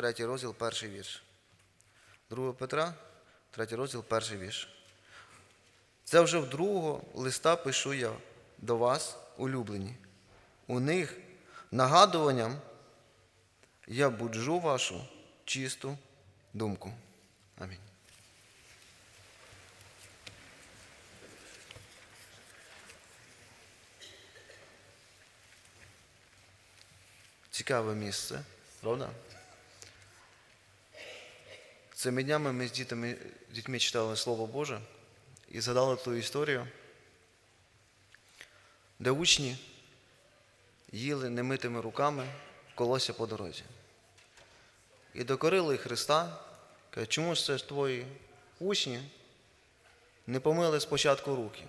третій розділ, перший вірш. 2 Петра, третій розділ, перший вірш. Це вже в другого листа пишу я до вас, улюблені. У них нагадуванням я буджу вашу чисту думку. Амінь. Цікаве місце, правда? Цими днями ми з дітьми, дітьми читали Слово Боже і згадали ту історію, де учні їли немитими руками колося по дорозі. І докорили Христа, каже, чому ж це ж твої учні не помили спочатку руки?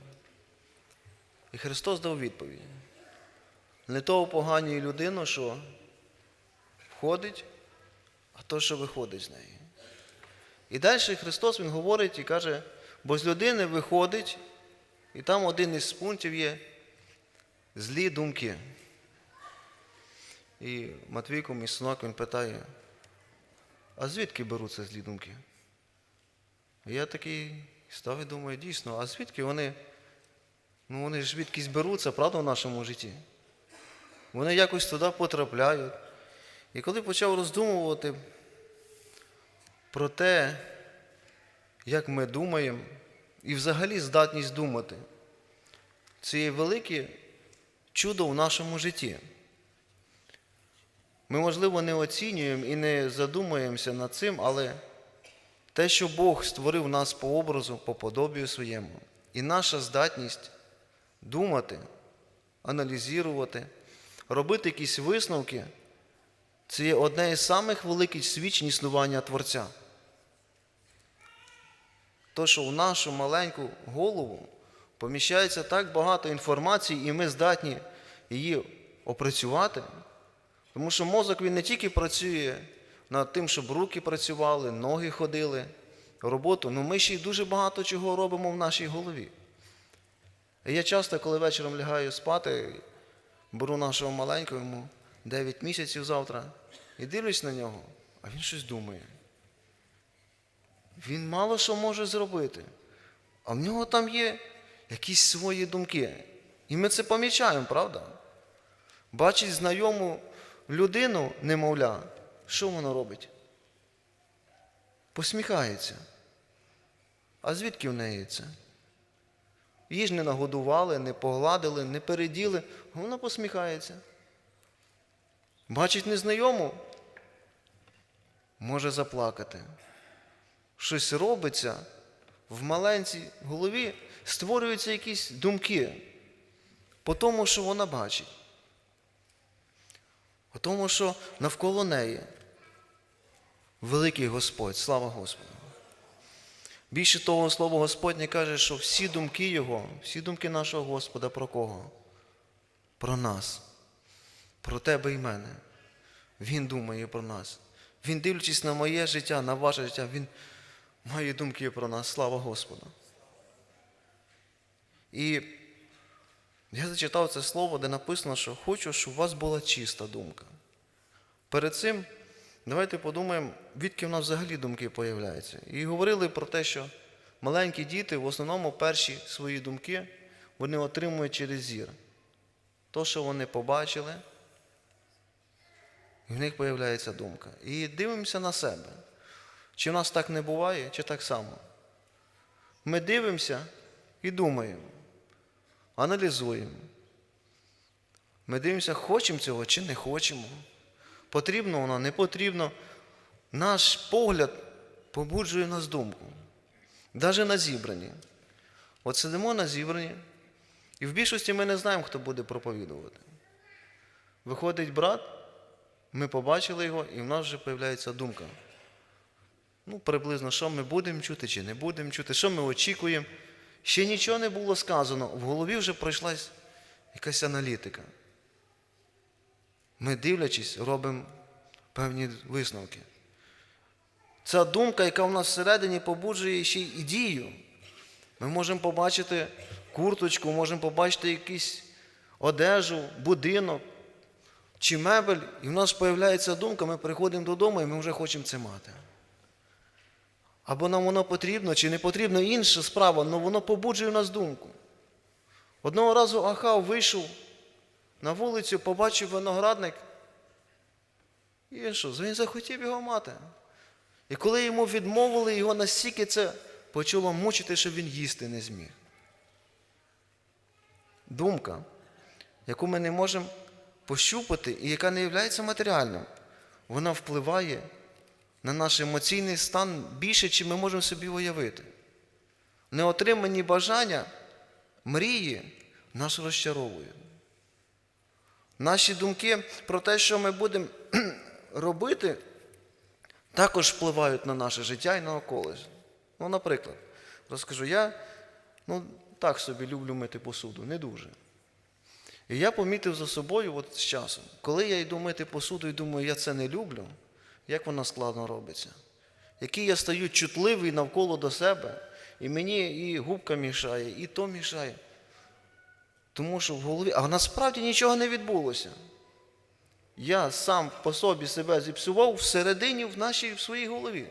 І Христос дав відповідь. Не то поганює людину, що входить, а то, що виходить з неї. І далі Христос Він говорить і каже, бо з людини виходить, і там один із пунктів є злі думки. І Матвійко, мій синок, він питає, а звідки беруться злі думки? І я такий став і думаю, дійсно, а звідки вони? Ну вони ж звідкись беруться, правда, в нашому житті? Вони якось туди потрапляють. І коли почав роздумувати про те, як ми думаємо, і взагалі здатність думати, це є велике чудо в нашому житті. Ми, можливо, не оцінюємо і не задумуємося над цим, але те, що Бог створив нас по образу, по подобію своєму, і наша здатність думати, аналізувати, робити якісь висновки, це є одне із самих великих свідчень існування Творця. То, що в нашу маленьку голову поміщається так багато інформації, і ми здатні її опрацювати. Тому що мозок він не тільки працює над тим, щоб руки працювали, ноги ходили, роботу, але ми ще й дуже багато чого робимо в нашій голові. І я часто, коли вечором лягаю спати, беру нашого маленького, йому 9 місяців завтра, і дивлюсь на нього, а він щось думає. Він мало що може зробити, а в нього там є якісь свої думки. І ми це помічаємо, правда? Бачить знайому людину, немовля, що воно робить? Посміхається. А звідки в неї це? Її ж не нагодували, не погладили, не переділи, вона посміхається. Бачить незнайому, може заплакати. Щось робиться в маленькій голові, створюються якісь думки по тому, що вона бачить. По тому, що навколо неї великий Господь, слава Господу. Більше того, слово Господнє каже, що всі думки Його, всі думки нашого Господа про кого? Про нас, про тебе і мене. Він думає про нас. Він, дивлячись на моє життя, на ваше життя, Він має думки про нас. Слава Господу. І я зачитав це слово, де написано, що хочу, щоб у вас була чиста думка. Перед цим давайте подумаємо, відки в нас взагалі думки появляються. І говорили про те, що маленькі діти в основному перші свої думки вони отримують через зір. То, що вони побачили, і в них появляється думка. І дивимося на себе. Чи в нас так не буває, чи так само. Ми дивимося і думаємо, аналізуємо. Ми дивимося, хочемо цього чи не хочемо. Потрібно воно, не потрібно. Наш погляд побуджує нас думку. Навіть на зібранні. От сидимо на зібранні, і в більшості ми не знаємо, хто буде проповідувати. Виходить брат, ми побачили його, і в нас вже з'являється думка. Ну, приблизно, що ми будемо чути чи не будемо чути, що ми очікуємо. Ще нічого не було сказано, в голові вже пройшлась якась аналітика. Ми, дивлячись, робимо певні висновки. Ця думка, яка в нас всередині побуджує ще й дію. Ми можемо побачити курточку, можемо побачити якусь одежу, будинок, чи мебель, і в нас з'являється думка, ми приходимо додому і ми вже хочемо це мати. Або нам воно потрібно, чи не потрібно інша справа, але воно побуджує в нас думку. Одного разу Ахав вийшов на вулицю, побачив виноградник. І він що? Він захотів його мати. І коли йому відмовили, його настільки це почало мучити, що він їсти не зміг. Думка, яку ми не можемо пощупати і яка не є матеріальним, вона впливає на наш емоційний стан більше, чим ми можемо собі уявити. Неотримані бажання, мрії нас розчаровують. Наші думки про те, що ми будемо робити, також впливають на наше життя і на околиць. Ну, наприклад, розкажу, я ну, так собі люблю мити посуду, не дуже. І я помітив за собою от з часом, коли я йду мити посуду і думаю, я це не люблю, як воно складно робиться. Який я стаю чутливий навколо до себе, і мені і губка мішає, і то мішає. Тому що в голові, а насправді нічого не відбулося. Я сам по собі себе зіпсував всередині в нашій в своїй голові.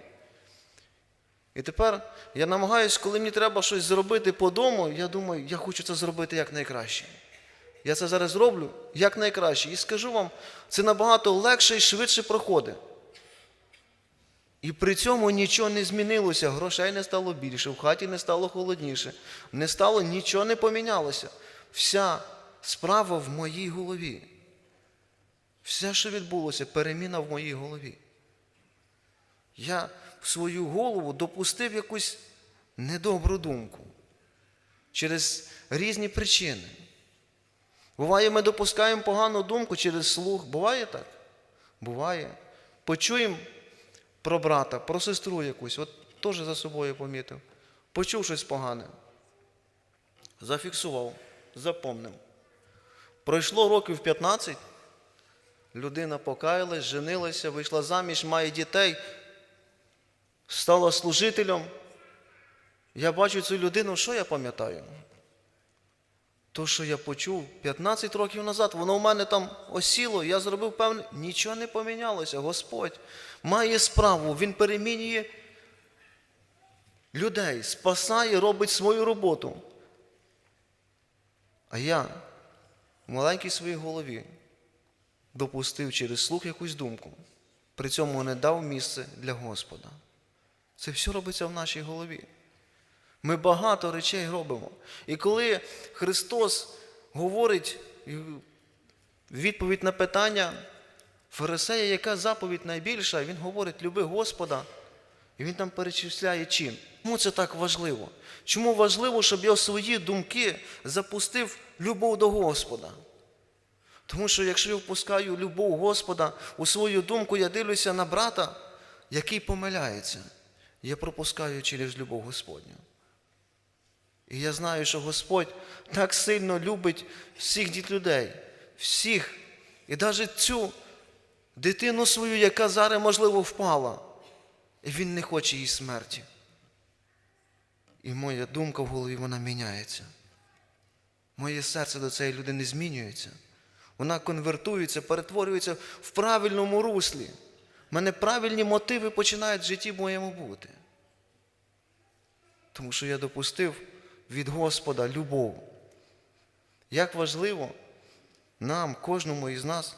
І тепер я намагаюся, коли мені треба щось зробити по дому, я думаю, я хочу це зробити якнайкраще. Я це зараз зроблю якнайкраще. І скажу вам, це набагато легше і швидше проходить. І при цьому нічого не змінилося, грошей не стало більше, в хаті не стало холодніше, не стало, нічого не помінялося. Вся справа в моїй голові. Все, що відбулося, переміна в моїй голові. Я в свою голову допустив якусь недобру думку через різні причини. Буває, ми допускаємо погану думку через слух. Буває так? Буває. Почуємо про брата, про сестру якусь, от теж за собою помітив. Почув щось погане. Зафіксував, запомнив. Пройшло років 15, людина покаялась, женилася, вийшла заміж, має дітей, стала служителем. Я бачу цю людину, що я пам'ятаю? То, що я почув 15 років назад, воно в мене там осіло, я зробив певне, нічого не помінялося. Господь має справу, Він перемінює людей, спасає, робить свою роботу. А я в маленькій своїй голові допустив через слух якусь думку, при цьому не дав місце для Господа. Це все робиться в нашій голові. Ми багато речей робимо. І коли Христос говорить відповідь на питання Фарисея, яка заповідь найбільша, Він говорить, люби Господа, і Він там перечисляє чин. Чому це так важливо? Чому важливо, щоб я в свої думки запустив любов до Господа? Тому що якщо я впускаю любов Господа у свою думку, я дивлюся на брата, який помиляється, я пропускаю через любов Господню. І я знаю, що Господь так сильно любить всіх діт людей, всіх. І навіть цю дитину свою, яка зараз, можливо, впала, і Він не хоче її смерті. І моя думка в голові вона міняється. Моє серце до цієї людини змінюється. Вона конвертується, перетворюється в правильному руслі. У мене правильні мотиви починають в житті моєму бути. Тому що я допустив від Господа любов. Як важливо нам, кожному із нас,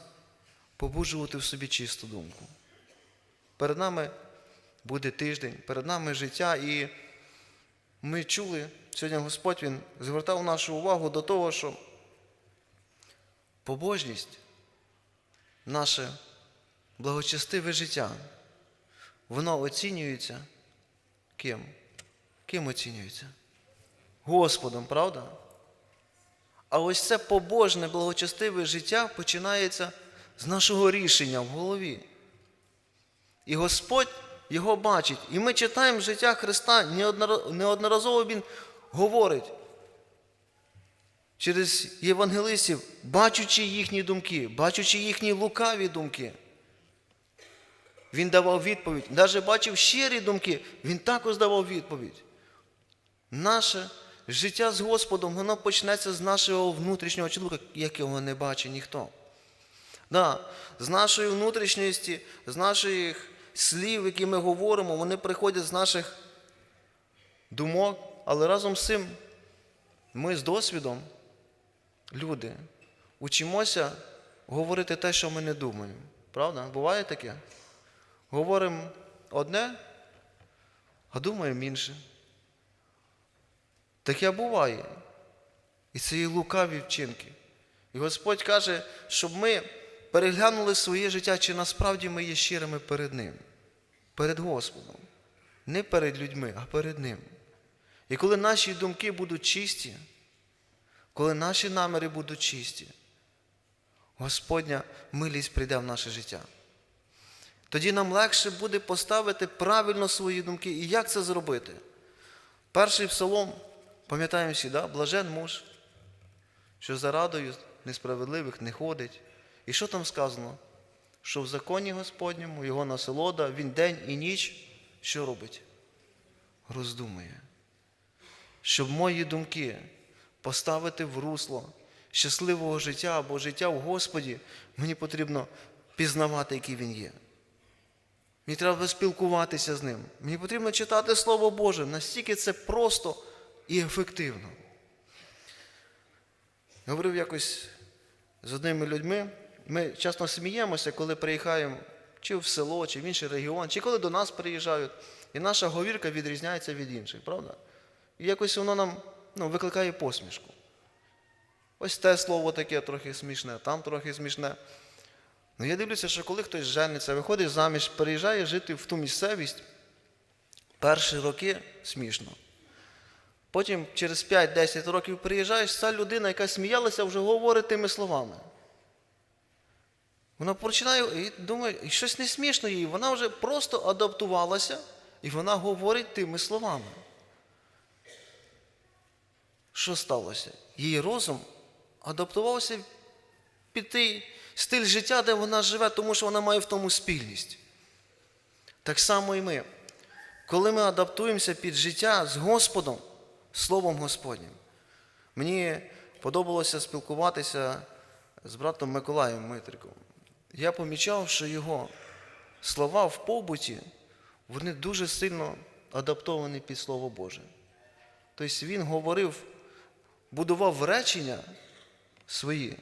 побуджувати в собі чисту думку. Перед нами буде тиждень, перед нами життя, і ми чули, сьогодні Господь Він звертав нашу увагу до того, що побожність, наше благочестиве життя, воно оцінюється ким? Ким оцінюється? Господом, правда? А ось це побожне, благочестиве життя починається з нашого рішення в голові. І Господь його бачить. І ми читаємо життя Христа, неодноразово Він говорить через євангелистів, бачучи їхні думки, бачучи їхні лукаві думки. Він давав відповідь. Навіть бачив щирі думки, він також давав відповідь. Наше життя з Господом, воно почнеться з нашого внутрішнього чоловіка, якого не бачить ніхто. Да, з нашої внутрішньості, з наших слів, які ми говоримо, вони приходять з наших думок, але разом з цим ми з досвідом, люди, учимося говорити те, що ми не думаємо. Правда? Буває таке? Говоримо одне, а думаємо інше. Таке буває. І це є лукаві вчинки. І Господь каже, щоб ми переглянули своє життя, чи насправді ми є щирими перед Ним, перед Господом. Не перед людьми, а перед Ним. І коли наші думки будуть чисті, коли наші наміри будуть чисті, Господня милість прийде в наше життя. Тоді нам легше буде поставити правильно свої думки. І як це зробити? Перший псалом, пам'ятаємо всі, да? блажен муж, що за радою несправедливих не ходить. І що там сказано? Що в законі Господньому його насолода, він день і ніч що робить? Роздумує. Щоб мої думки поставити в русло щасливого життя або життя в Господі, мені потрібно пізнавати, який він є. Мені треба спілкуватися з ним. Мені потрібно читати Слово Боже. Настільки це просто і ефективно. Говорив якось з одними людьми. Ми часто сміємося, коли приїхаємо чи в село, чи в інший регіон, чи коли до нас приїжджають. І наша говірка відрізняється від інших, правда? І якось воно нам ну, викликає посмішку. Ось те слово таке трохи смішне, там трохи смішне. Ну я дивлюся, що коли хтось жениться, виходить заміж, переїжджає жити в ту місцевість, перші роки смішно. Потім через 5-10 років приїжджаєш, ця людина, яка сміялася, вже говорить тими словами. Вона починає і думає, щось не смішно їй. Вона вже просто адаптувалася і вона говорить тими словами. Що сталося? Її розум адаптувався під той стиль життя, де вона живе, тому що вона має в тому спільність. Так само і ми. Коли ми адаптуємося під життя з Господом, Словом Господнім. Мені подобалося спілкуватися з братом Миколаєм Митриком. Я помічав, що його слова в побуті, вони дуже сильно адаптовані під Слово Боже. Тобто він говорив, будував речення свої,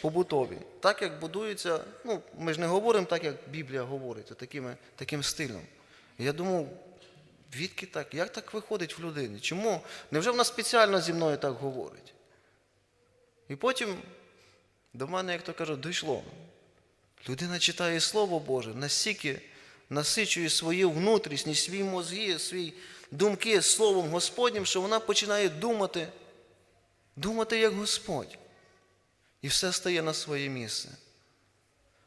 побутові, так як будується, ну, ми ж не говоримо так, як Біблія говорить, таким, таким стилем. Я думав, Відки так? Як так виходить в людині? Чому? Невже вона спеціально зі мною так говорить? І потім до мене, як то кажуть, дійшло. Людина читає Слово Боже, настільки насичує свою внутрішність, свої мозги, свої думки Словом Господнім, що вона починає думати, думати як Господь. І все стає на своє місце.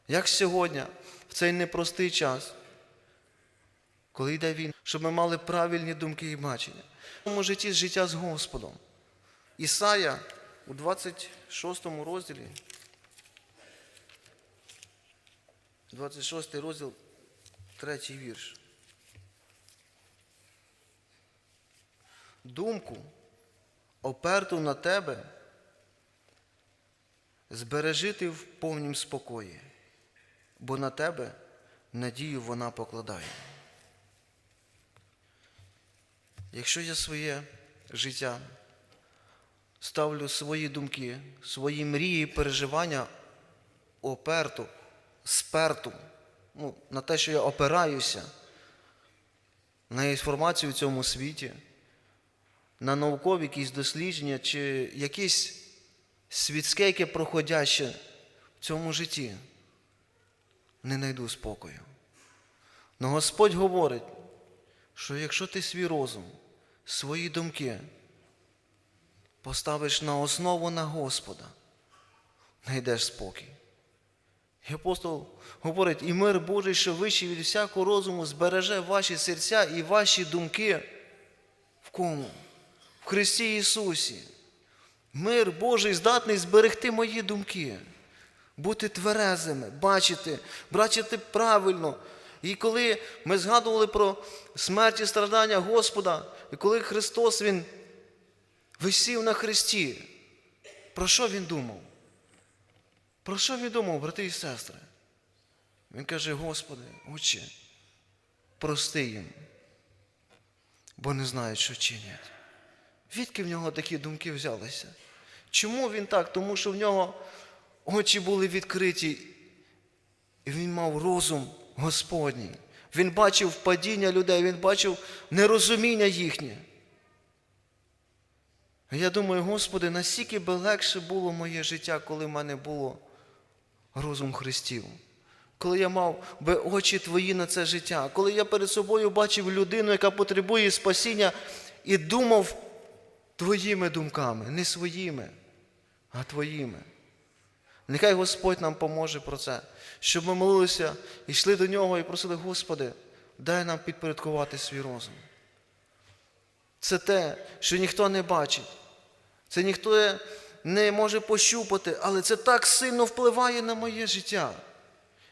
Як сьогодні, в цей непростий час, коли йде він, щоб ми мали правильні думки і бачення. В цьому житті життя з Господом. Ісая у 26 розділі, 26 розділ, третій вірш. Думку, оперту на тебе, збережи ти в повнім спокої, бо на тебе надію вона покладає. Якщо я своє життя ставлю свої думки, свої мрії, переживання оперту, сперту, ну, на те, що я опираюся, на інформацію в цьому світі, на наукові якісь дослідження чи якісь світське, яке проходяще в цьому житті, не знайду спокою. Но Господь говорить, що якщо ти свій розум, свої думки поставиш на основу на Господа, знайдеш спокій. І апостол говорить, і мир Божий, що вищий від всякого розуму, збереже ваші серця і ваші думки в кому? В Христі Ісусі. Мир Божий здатний зберегти мої думки, бути тверезими, бачити, бачити правильно. І коли ми згадували про смерть і страждання Господа, і коли Христос Він висів на Христі, про що Він думав? Про що він думав, брати і сестри? Він каже, Господи, Отче, прости їм, бо не знають, що чинять. Відки в нього такі думки взялися? Чому він так? Тому що в нього очі були відкриті, і він мав розум Господній. Він бачив падіння людей, він бачив нерозуміння їхнє. Я думаю, Господи, настільки би легше було моє життя, коли в мене було розум Христів. Коли я мав би очі Твої на це життя, коли я перед собою бачив людину, яка потребує спасіння, і думав Твоїми думками, не своїми, а Твоїми. Нехай Господь нам поможе про це, щоб ми молилися і йшли до нього і просили, Господи, дай нам підпорядкувати свій розум. Це те, що ніхто не бачить. Це ніхто не може пощупати, але це так сильно впливає на моє життя.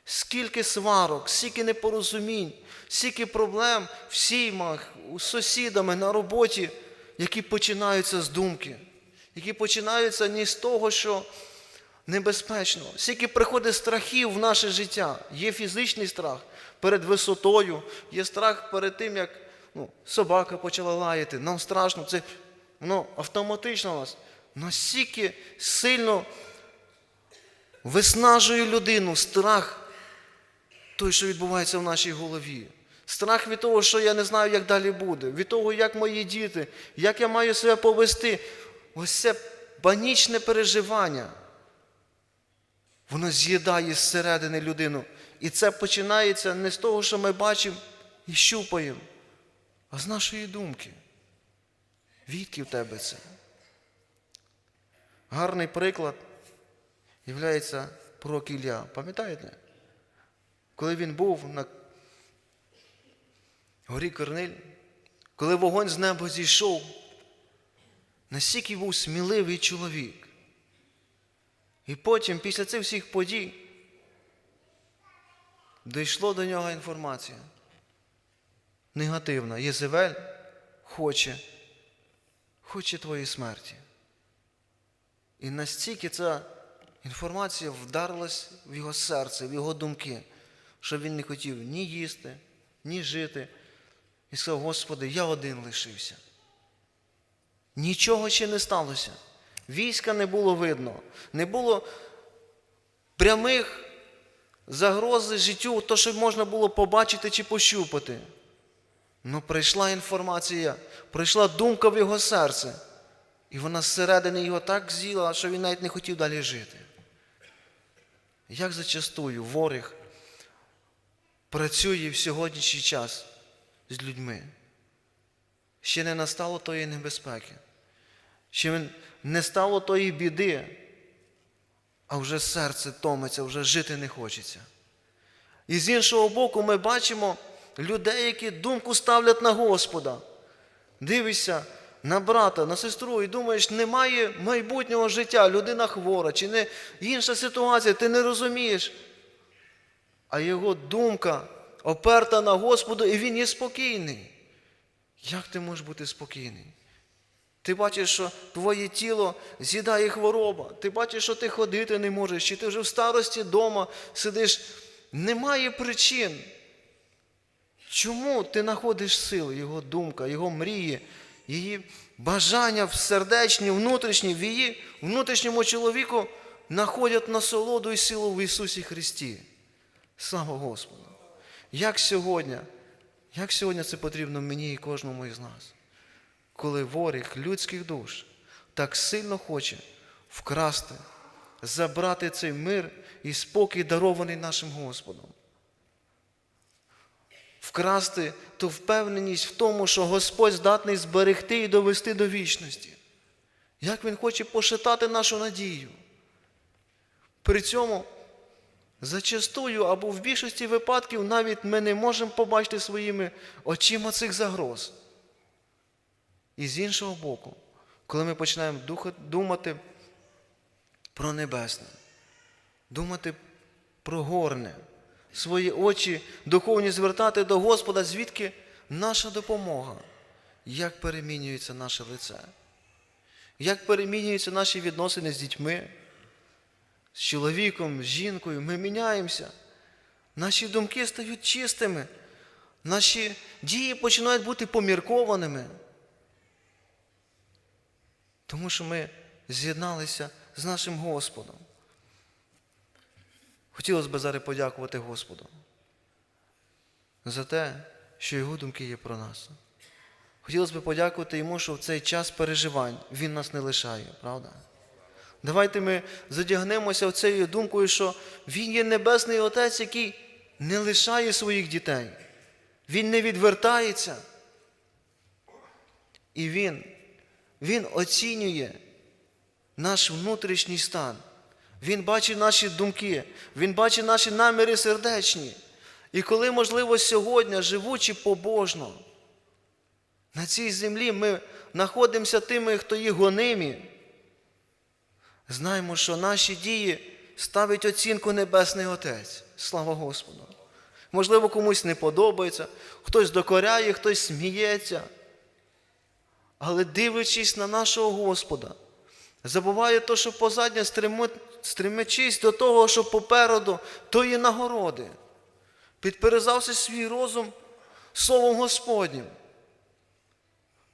Скільки сварок, скільки непорозумінь, скільки проблем в сім'ях, з сусідами на роботі, які починаються з думки, які починаються не з того, що небезпечно. Скільки приходить страхів в наше життя. Є фізичний страх перед висотою, є страх перед тим, як ну, собака почала лаяти. Нам страшно, це воно автоматично нас настільки сильно виснажує людину страх той, що відбувається в нашій голові. Страх від того, що я не знаю, як далі буде, від того, як мої діти, як я маю себе повести. Ось це панічне переживання. Воно з'їдає зсередини людину. І це починається не з того, що ми бачимо і щупаємо, а з нашої думки. Відки в тебе це? Гарний приклад є пророк Ілля. Пам'ятаєте? Коли він був на горі Корниль, коли вогонь з неба зійшов, настільки був сміливий чоловік. І потім, після цих всіх подій, дійшло до нього інформація. Негативна. Єзевель хоче, хоче твоєї смерті. І настільки ця інформація вдарилась в його серце, в його думки, що він не хотів ні їсти, ні жити. І сказав, Господи, я один лишився. Нічого ще не сталося. Війська не було видно, не було прямих загроз життю, то, що можна було побачити чи пощупати. Ну прийшла інформація, прийшла думка в його серце. І вона зсередини його так з'їла, що він навіть не хотів далі жити. Як зачастую ворог працює в сьогоднішній час з людьми? Ще не настало тої небезпеки, ще не стало тої біди, а вже серце томиться, вже жити не хочеться. І з іншого боку, ми бачимо людей, які думку ставлять на Господа. Дивишся на брата, на сестру, і думаєш, немає майбутнього життя, людина хвора, чи не інша ситуація, ти не розумієш. А його думка оперта на Господу, і він є спокійний. Як ти можеш бути спокійний? Ти бачиш, що твоє тіло з'їдає хвороба, ти бачиш, що ти ходити не можеш, чи ти вже в старості вдома сидиш. Немає причин. Чому ти знаходиш сили, його думка, його мрії, її бажання в сердечні, внутрішні, в її внутрішньому чоловіку знаходять насолоду і силу в Ісусі Христі. Слава Господу! Як сьогодні, як сьогодні це потрібно мені і кожному із нас, коли ворог людських душ так сильно хоче вкрасти, забрати цей мир і спокій, дарований нашим Господом вкрасти ту впевненість в тому, що Господь здатний зберегти і довести до вічності. Як Він хоче пошитати нашу надію. При цьому зачастую або в більшості випадків навіть ми не можемо побачити своїми очима цих загроз. І з іншого боку, коли ми починаємо думати про небесне, думати про горне, свої очі духовні звертати до Господа, звідки наша допомога, як перемінюється наше лице, як перемінюються наші відносини з дітьми, з чоловіком, з жінкою, ми міняємося. Наші думки стають чистими, наші дії починають бути поміркованими. Тому що ми з'єдналися з нашим Господом. Хотілося б зараз подякувати Господу за те, що Його думки є про нас. Хотілося б подякувати йому, що в цей час переживань Він нас не лишає, правда? Давайте ми задягнемося цією думкою, що Він є Небесний Отець, який не лишає своїх дітей. Він не відвертається. І Він, Він оцінює наш внутрішній стан. Він бачить наші думки, Він бачить наші наміри сердечні. І коли, можливо, сьогодні, живучи побожно, на цій землі ми знаходимося тими, хто є гонимі, знаємо, що наші дії ставить оцінку Небесний Отець. Слава Господу. Можливо, комусь не подобається, хтось докоряє, хтось сміється. Але дивлячись на нашого Господа, забуває то, що позадня стремячись до того, що попереду тої нагороди. Підперезався свій розум Словом Господнім.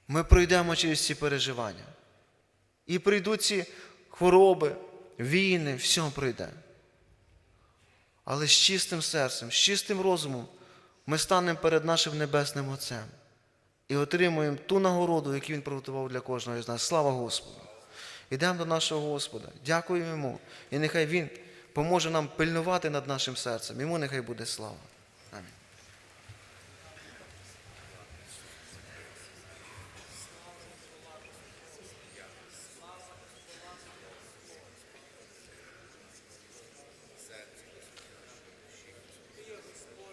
Ми пройдемо через ці переживання. І прийдуть ці хвороби, війни, все пройде. Але з чистим серцем, з чистим розумом ми станемо перед нашим Небесним Отцем і отримуємо ту нагороду, яку Він приготував для кожного з нас. Слава Господу! Йдемо до нашого Господа, дякуємо Йому, і нехай Він поможе нам пильнувати над нашим серцем. Йому нехай буде слава.